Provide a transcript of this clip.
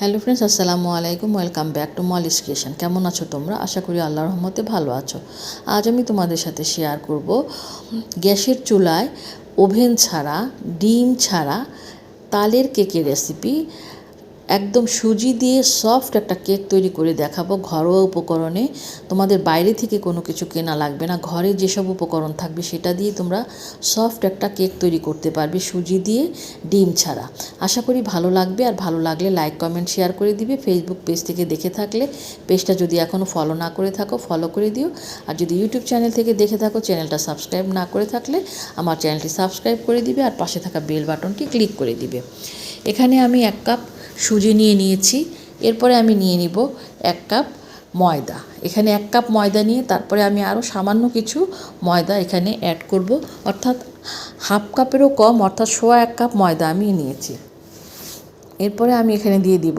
Hello friends আসসালামু আলাইকুম welcome back to mall creation কেমন আছো তোমরা? আশা করি আল্লাহ রহমতে ভালো আছো। আজ আমি তোমাদের সাথে শেয়ার করব গ্যাসের চুলায় ওভেন ছাড়া, ডিম ছাড়া, তালের কেকের রেসিপি একদম সুজি দিয়ে সফট একটা কেক তৈরি করে দেখাবো ঘরোয়া উপকরণে। তোমাদের বাইরে থেকে কোনো কিছু কেনা লাগবে না। ঘরে যেসব উপকরণ থাকবে সেটা দিয়ে তোমরা সফট একটা কেক তৈরি করতে পারবে সুজি দিয়ে ডিম ছাড়া। আশা করি ভালো লাগবে আর ভালো লাগলে লাইক কমেন্ট শেয়ার করে দিবে। ফেসবুক পেজ থেকে দেখে থাকলে পেজটা যদি এখনও ফলো না করে থাকো ফলো করে দিও। আর যদি ইউটিউব চ্যানেল থেকে দেখে থাকো চ্যানেলটা সাবস্ক্রাইব না করে থাকলে আমার চ্যানেলটি সাবস্ক্রাইব করে দিবে আর পাশে থাকা বেল বাটনটি ক্লিক করে দিবে। এখানে আমি এক কাপ সুজি নিয়ে নিয়েছি। এরপরে আমি নিয়ে নিব এক কাপ ময়দা। এখানে এক কাপ ময়দা নিয়ে তারপরে আমি আরও সামান্য কিছু ময়দা এখানে অ্যাড করব। অর্থাৎ হাফ কাপেরও কম, অর্থাৎ সোয়া এক কাপ ময়দা আমি নিয়েছি। এরপরে আমি এখানে দিয়ে দিব